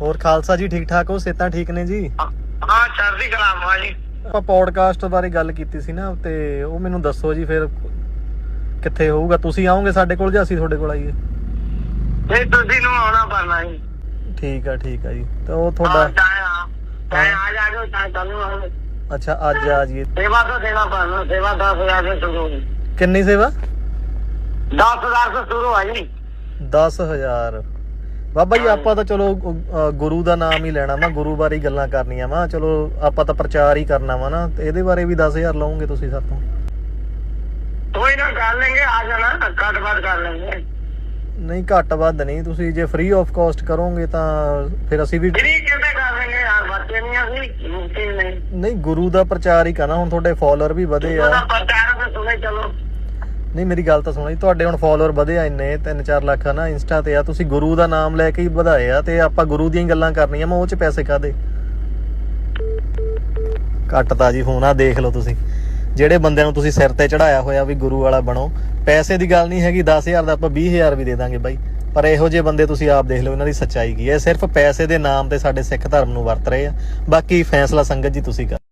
ਹੋਰ ਖਾਲਸਾ ਜੀ ਠੀਕ ਠਾਕ ਹੋ? ਸਿਹਤਾਂ ਠੀਕ ਨੇ ਜੀ? ਹਾਂ ਚੜ੍ਹਦੀ ਕਲਾ ਮਾ ਜੀ। ਆਪਾਂ ਪੌਡਕਾਸਟ ਬਾਰੇ ਗੱਲ ਕੀਤੀ ਸੀ ਨਾ ਤੇ ਉਹ ਮੈਨੂੰ ਦੱਸੋ ਜੀ ਫਿਰ ਕਿੱਥੇ ਹੋਊਗਾ? ਤੁਸੀਂ ਆਓਗੇ ਸਾਡੇ ਕੋਲ ਜਾਂ ਅਸੀਂ ਤੁਹਾਡੇ ਕੋਲ ਆਈਏ? ਨਹੀਂ ਤੁਸੀਂ ਨੂੰ ਆਉਣਾ ਪੜਨਾ ਜੀ। ਠੀਕ ਆ ਠੀਕ ਆ ਜੀ। ਤਾਂ ਉਹ ਤੁਹਾਡਾ ਹਾਂ ਆ। ਜਾ ਕੇ ਤਾਂ ਚੱਲੂ ਅੱਛਾ ਅੱਜ ਆ ਜੀ ਸੇਵਾ ਤੋਂ ਦੇਣਾ ਪੜਨਾ ਸੇਵਾ 10000 ਤੋਂ ਸ਼ੁਰੂ ਹੋਣੀ ਕਿੰਨੀ ਸੇਵਾ? 10000 ਤੋਂ ਸ਼ੁਰੂ ਆ ਜੀ। 10000 ਬਾਬਾ ਜੀ ਆਪਾਂ ਤਾਂ ਚਲੋ ਗੁਰੂ ਦਾ ਨਾਮ ਹੀ ਲੈਣਾ ਵਾ ਗੁਰੂ ਬਾਰੇ ਹੀ ਗੱਲਾਂ ਕਰਨੀਆਂ ਵਾ। ਚਲੋ ਆਪਾਂ ਤਾਂ ਪ੍ਰਚਾਰ ਹੀ ਕਰਨਾ ਵਾ ਨਾ। ਇਹਦੇ ਬਾਰੇ ਵੀ 10000 ਲਓਗੇ ਤੁਸੀਂ ਸਾਤੋਂ ਕੋਈ ਨਾ ਕਰ ਲਾਂਗੇ ਆ ਜਾਣਾ ਕੱਟ ਬਾਤ ਕਰ ਲਾਂਗੇ। ਨਹੀਂ ਘੱਟ ਵੱਧ ਨਹੀਂ। ਤੁਸੀਂ ਜੇ ਫ੍ਰੀ ਆਫ ਕਾਸਟ ਕਰੋਗੇ ਤਾਂ ਫਿਰ ਅਸੀਂ ਵੀ ਜਿਹੜੀ ਕਿਤੇ ਕਰ ਯਾਰ ਬੱਚੇ ਨਹੀਂ ਅਸੀਂ ਮੁਕਤੀ ਨਹੀਂ। ਨਹੀਂ ਗੁਰੂ ਦਾ ਪ੍ਰਚਾਰ ਹੀ ਕਰਨਾ। ਹੁਣ ਤੁਹਾਡੇ ਫਾਲੋਅਰ ਵੀ ਵਧੇ ਆ। ਉਹਦਾ ਪਤਾ ਹੈ ਚਲੋ। ਨਹੀਂ, ਮੇਰੀ ਗੱਲ ਤਾਂ ਸੁਣੋ ਜੀ, ਤੁਹਾਡੇ ਹੁਣ ਫਾਲੋਅਰ ਵਧੇ ਆ ਇੰਨੇ 3-4 ਲੱਖ ਆ ਨਾ ਇੰਸਟਾ ਤੇ ਆ, ਤੁਸੀਂ ਗੁਰੂ ਦਾ ਨਾਮ ਲੈ ਕੇ ਹੀ ਵਧਾਏ ਆ ਤੇ ਆਪਾਂ ਗੁਰੂ ਦੀਆਂ ਗੱਲਾਂ ਕਰਨੀਆਂ, ਮੈਂ ਉਹ ਚ ਪੈਸੇ ਕਾਦੇ ਘੱਟ ਤਾਂ ਜੀ ਹੋਣਾ, ਦੇਖ ਲਓ ਤੁਸੀਂ। ਜਿਹੜੇ ਬੰਦਿਆਂ ਨੂੰ ਤੁਸੀਂ ਸਿਰ ਤੇ ਚੜਾਇਆ ਹੋਇਆ ਵੀ ਗੁਰੂ ਵਾਲਾ ਬਣੋ, ਪੈਸੇ ਦੀ ਗੱਲ ਨਹੀਂ ਹੈਗੀ 10000 ਦਾ ਆਪਾਂ 20000 ਵੀ ਦੇ ਦਾਂਗੇ ਬਾਈ। ਪਰ ਇਹੋ ਜਿਹੇ ਬੰਦੇ ਤੁਸੀਂ ਆਪ ਦੇਖ ਲਓ, ਇਹਨਾਂ ਦੀ ਸੱਚਾਈ ਕੀ ਹੈ। ਸਿਰਫ ਪੈਸੇ ਦੇ ਨਾਮ ਤੇ ਸਾਡੇ ਸਿੱਖ ਧਰਮ ਨੂੰ ਵਰਤ ਰਹੇ ਆ। ਬਾਕੀ ਫੈਸਲਾ ਸੰਗਤ ਜੀ ਤੁਸੀਂ ਕਰ